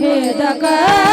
ডাকে ডাকা